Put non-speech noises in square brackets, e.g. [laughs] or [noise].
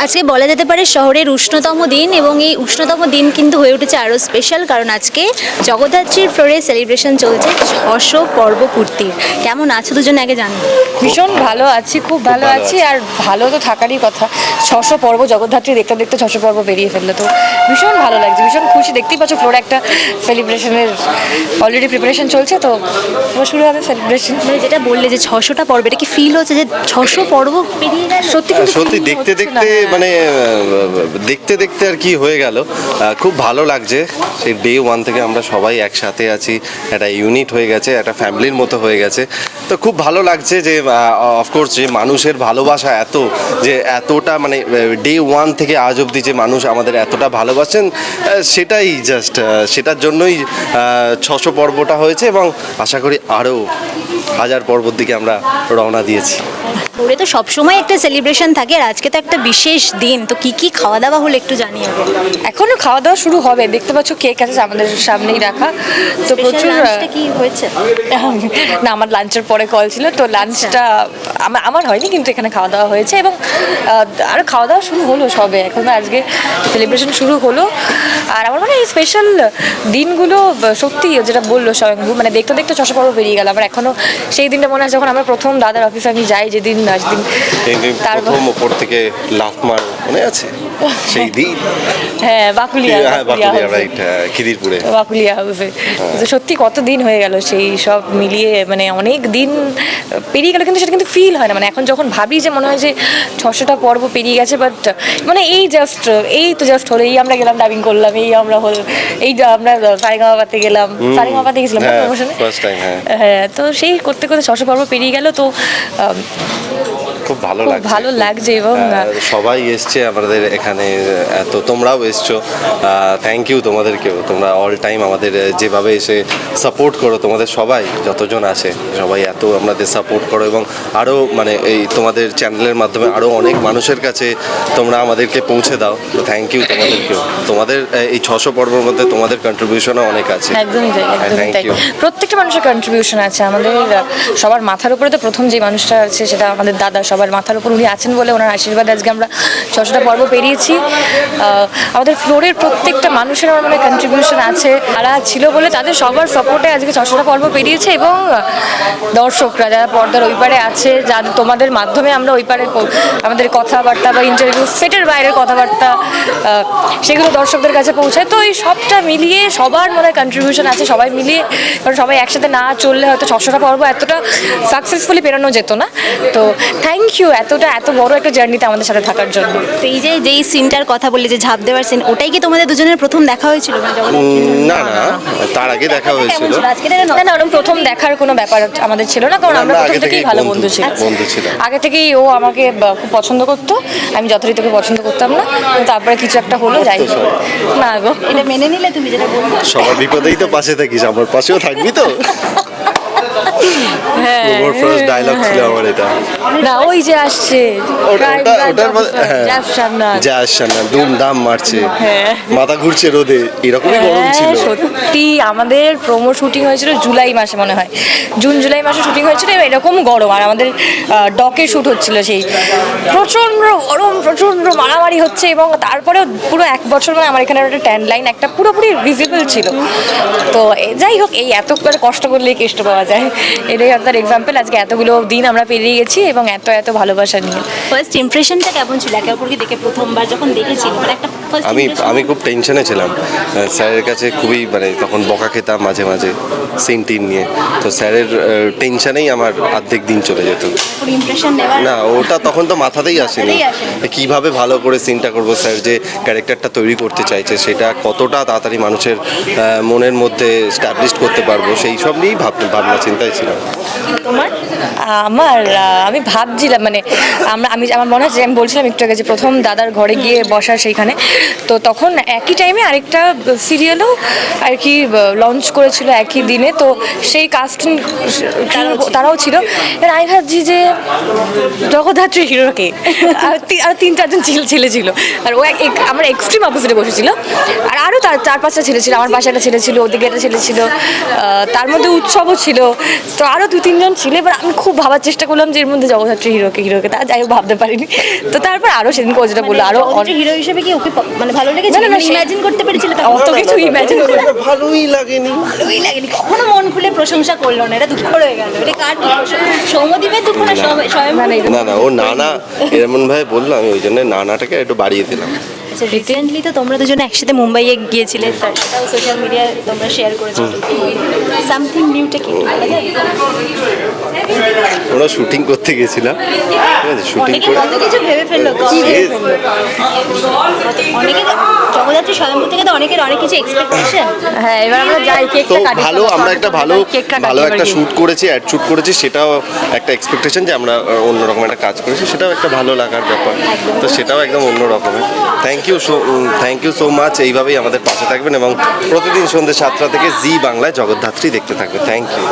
আজকে বলা যেতে পারে শহরের উষ্ণতম দিন এবং এই উষ্ণতম দিন কিন্তু হয়ে উঠেছে আরও স্পেশাল কারণ আজকে জগদ্ধাত্রীর ফ্লোরে সেলিব্রেশন চলছে ছশো পর্ব পূর্তির কেমন আছো দুজন আগে জানো? ভীষণ ভালো আছি খুব ভালো আছি। আর ভালো তো থাকারই কথা। ছশো পর্ব জগদ্ধাত্রী দেখতে দেখতে ছশো পর্ব বেরিয়ে ফেলল তো। ভীষণ ভালো লাগছে ভীষণ খুশি। দেখতেই পাচ্ছ ফ্লোরে একটা সেলিব্রেশনের অলরেডি প্রিপারেশন চলছে তো শুরু হবে সেলিব্রেশন মানে যেটা বললে যে ছশোটা পর্ব এটা কি ফিল হচ্ছে যে ছশো পর্ব পেরিয়ে গেল? সত্যি সত্যি দেখতে দেখতে হ্যাঁ। মানে দেখতে দেখতে আর কি হয়ে গেল। খুব ভালো লাগছে। সেই ডে ওয়ান থেকে আমরা সবাই একসাথে আছি। একটা ইউনিট হয়ে গেছে, একটা ফ্যামিলির মতো হয়ে গেছে। তো খুব ভালো লাগছে যে অফকোর্স যে মানুষের ভালোবাসা এত, যে এতটা মানে ডে ওয়ান থেকে আজ অবধি যে মানুষ আমাদের এতটা ভালোবাসেন সেটাই জাস্ট সেটার জন্যই ছশো পর্বটা হয়েছে এবং আশা করি আরও হাজার পর্বর দিকে আমরা রওনা দিয়েছি। ওরে তো সবসময় একটা সেলিব্রেশন থাকে আর আজকে তো একটা বিশেষ দিন। তো কি কি খাওয়া দাওয়া হলো একটু জানিয়ে এখনও খাওয়া দাওয়া শুরু হবে। দেখতে পাচ্ছ কেক আছে আমাদের সামনেই রাখা। তো প্রচুর কি হয়েছে? না আমার লাঞ্চের পরে কল ছিল। তো লাঞ্চটা আমার আমার হয়নি কিন্তু এখানে খাওয়া দাওয়া হয়েছে এবং আহ, আরও খাওয়া দাওয়া শুরু হলো সবে। এখন আজকে সেলিব্রেশন শুরু হলো। আর আমার মনে হয় এই স্পেশাল দিনগুলো সত্যি যেটা বলল স্বয়ংভূ মানে দেখতে দেখতে চশা পর্ব বেরিয়ে গেল। আমার এখনও সেই দিনটা মনে হয় যখন আমরা প্রথম দাদার অফিসে আমি যাই যেদিন এই তারপর প্রথম ওপর থেকে লাফ মার মনে আছে? সেই দিন। হ্যাঁ বাকুলিয়া হ্যাঁ বাকুলিয়া। রাইট খিদিরপুরে। বাকুলিয়া হাউসে তো সত্যি কত দিন হয়ে গেল সেই সব মিলিয়ে মানে অনেক দিন পেরিয়ে গেল কিন্তু সেটা কিন্তু ফিল হয় না। মানে এখন যখন ভাবি যে মনে হয় যে ছশোটা পর্ব পেরিয়ে গেছে বাট মানে এই জাস্ট এই তো জাস্ট হলো এই আমরা গেলাম ডাবিং করলাম এই আমরা হল এই যে আমরা সারেগামাপাতে গেলাম সারেগামাপাতে গেছিলাম হ্যাঁ, প্রমোশনে হ্যাঁ। হ্যাঁ তো সেই করতে করতে ছশো পর্ব পেরিয়ে গেল তো খুব ভালো লাগছে। ভালো লাগছে এবং সবাই এসছে আমাদের এখানে এত তোমরাও এসছো। থ্যাংক ইউ তোমাদেরকেও। তোমরা অল টাইম আমাদের যেভাবে এসে সাপোর্ট করো তোমাদের সবাই যতজন আছে সবাই এত আমাদের সাপোর্ট করো এবং আরও মানে এই তোমাদের চ্যানেলের মাধ্যমে আরও অনেক মানুষের কাছে তোমরা আমাদেরকে পৌঁছে দাও। তো থ্যাংক ইউ তোমাদেরকেও। তোমাদের এই ছশো পর্বের মধ্যে তোমাদের কন্ট্রিবিউশনও অনেক আছে। একদমই তাই একদমই তাই। প্রত্যেকটা মানুষের কন্ট্রিবিউশন আছে। আমাদের সবার মাথার উপরে তো প্রথম যে মানুষটা আছে সেটা আমাদের দাদা সবার মাথার উপর উনি আছেন বলে ওনার আশীর্বাদে আজকে আমরা ছশোটা পর্ব পেরিয়েছি। আমাদের ফ্লোরের প্রত্যেকটা মানুষের আমার মনে কন্ট্রিবিউশন আছে। তারা ছিল বলে তাদের সবার সাপোর্টে আজকে ছশোটা পর্ব পেরিয়েছে এবং দর্শকরা যারা পর্দার ওই পারে আছে যাদের তোমাদের মাধ্যমে আমরা ওই পারে আমাদের কথাবার্তা বা ইন্টারভিউ সেটের বাইরের কথাবার্তা সেগুলো দর্শকদের কাছে পৌঁছায়। তো এই সবটা মিলিয়ে সবার মনে কন্ট্রিবিউশন আছে, সবাই মিলিয়ে, কারণ সবাই একসাথে না চললে হয়তো ছশোটা পর্ব এতটা সাকসেসফুলি পেরানো যেত না। তো থ্যাংক ইউ এতটা এত বড় একটা জার্নিতে আমাদের সাথে থাকার জন্য। তো এই যে যেই সিনটার কথা বললে যে ঝাঁপ দেওয়ার সিন ওটাই কি তোমাদের দুজনের প্রথম দেখা হয়েছিল? মানে না না তার আগে দেখা হয়েছিল। আজকে না না ওরকম প্রথম দেখার কোনো ব্যাপার আমাদের ছিল না কারণ আমরা প্রথম আগে থেকেই ভালো বন্ধু, বন্ধু ছিলাম। আগে থেকেই ও আমাকে খুব পছন্দ করতো আমি যথারীতি তোকে পছন্দ করতাম না তারপরে কিছু একটা হলো যাই হোক। না গো। এটা মেনে নিলে তুমি যেটা বললে। সবার বিপদেই তো পাশে থাকিস আমার পাশেও থাকবি তো। [laughs] হ্যাঁ ওর ফার্স্ট ডায়লগ ছিল আমার এটা। না ওই যে আসছে। ওটা ওটার মধ্যে- officer, হ্যাঁ। জাফর শামনাজ। যা আসছে না দুম দাম মারছে। হ্যাঁ। মাথা ঘুরছে রোদে এরকমই গরম হ্যাঁ, ছিল। সত্যি আমাদের প্রোমো শুটিং হয়েছিল জুলাই মাসে মনে হয়। জুন জুলাই মাসে শুটিং হয়েছিল এরকম গরম আর আমাদের ডকে শুট হচ্ছিল সেই। প্রচণ্ড গরম প্রচণ্ড মারামারি হচ্ছে এবং তারপরেও পুরো এক বছর মানে আমার এখানে একটা ট্যান লাইন একটা পুরোপুরি ভিজিবল ছিল। তো যাই হোক এই এত করে কষ্ট করলেই কেষ্ট পাওয়া যায়। এটাই আপনার এক্সাম্পল আজকে এতগুলো দিন আমরা পেরিয়ে গেছি এবং এত এত ভালোবাসা নিয়ে। ফার্স্ট ইমপ্রেশনটা কেমন ছিল? একে অপরকে দেখে প্রথমবার যখন দেখেছি একটা আমি আমি খুব টেনশনে ছিলাম। স্যারের কাছে খুবই মানে তখন বকা খেতাম মাঝে মাঝে সিন টিন নিয়ে। তো স্যারের টেনশনেই আমার অর্ধেক দিন চলে যেত। না ওটা তখন তো মাথাতেই আসেনি। কীভাবে ভালো করে সিনটা করব স্যার? যে ক্যারেক্টারটা তৈরি করতে চাইছে সেটা কতটা তাড়াতাড়ি মানুষের মনের মধ্যে স্ট্যাবলিশ করতে পারব সেই সব নিয়েই ভাব ভাবনা চিন্তায় ছিলাম। তোমার? আমার আমি ভাবছিলাম মানে আমরা আমি আমার মনে আছে আমি বলছিলাম একটু আগে যে প্রথম দাদার ঘরে গিয়ে বসার সেইখানে। তো তখন একই টাইমে আরেকটা সিরিয়ালও আর কি লঞ্চ করেছিল একই দিনে। তো সেই কাস্টিং তারাও ছিল। আমি ভাবছি যে জগদ্ধাত্রী হিরোকে। [laughs] আর তিন চারজন ছিল ছেলে আর ও আমার এক্সট্রিম অপোজিটে বসেছিল। আরও তার চার পাঁচটা ছেলে ছিল আমার পাশে একটা ছেলে ছিল ওদিকে একটা ছেলে ছিল তার মধ্যে উৎসবও ছিল। তো আরও দু তিনজন ছিল এবার আমি খুব ভাবার চেষ্টা করলাম যে এর মধ্যে জগদ্ধাত্রী হিরোকে হিরোকে তা যাই হোক ভাবতে পারিনি। তো তারপর আরও সেদিন ও যেটা বলল আরও হিরো হিসেবে কি ওকে মানে ভালো লেগেছে? ইমাজিন করতে পেরেছিল অত কিছু ইম্যাজিন করে ভালোই লাগেনি। ভালোই লাগেনি। কখনো মন খুলে প্রশংসা করল না এটা দুঃখ রয়ে গেল। এটা কার দুঃখ সৌমদীপের দুঃখ না স্বয়ং- স্বয়ং না, না, এটা- না না ও নানা এমন ভাবে বলল আমি ওই জন্য নানাটাকে একটু বাড়িয়ে দিলাম। আচ্ছা রিসেন্টলি তো তোমরা দুজনে একসাথে মুম্বাইয়ে গিয়েছিলে সেটাও সোশ্যাল মিডিয়ায় তোমরা শেয়ার করেছ। সামথিং নিউটা কি? ওরা শুটিং করতে গেছিলাম। ঠিক আছে শুটিং অনেকে করে কত কিছু ভেবে ফেলল অনেকে জগদ্ধাত্রী তো অনেকের অনেক কিছু এক্সপেকটেশন হ্যাঁ এবার আমরা যাই তো কেকটা কাটি ভালো আমরা একটা ভালো ভালো একটা শ্যুট করেছি অ্যাড শ্যুট করেছি সেটাও একটা এক্সপেকটেশন যে আমরা অন্য অন্যরকম একটা কাজ করেছি সেটাও একটা ভালো লাগার ব্যাপার। তো সেটাও একদম অন্য রকমের। Thank you so thank you so much এইভাবেই আমাদের পাশে থাকবেন এবং প্রতিদিন সন্ধ্যে সাতটা থেকে জি বাংলায় জগদ্ধাত্রী দেখতে থাকবে। Thank you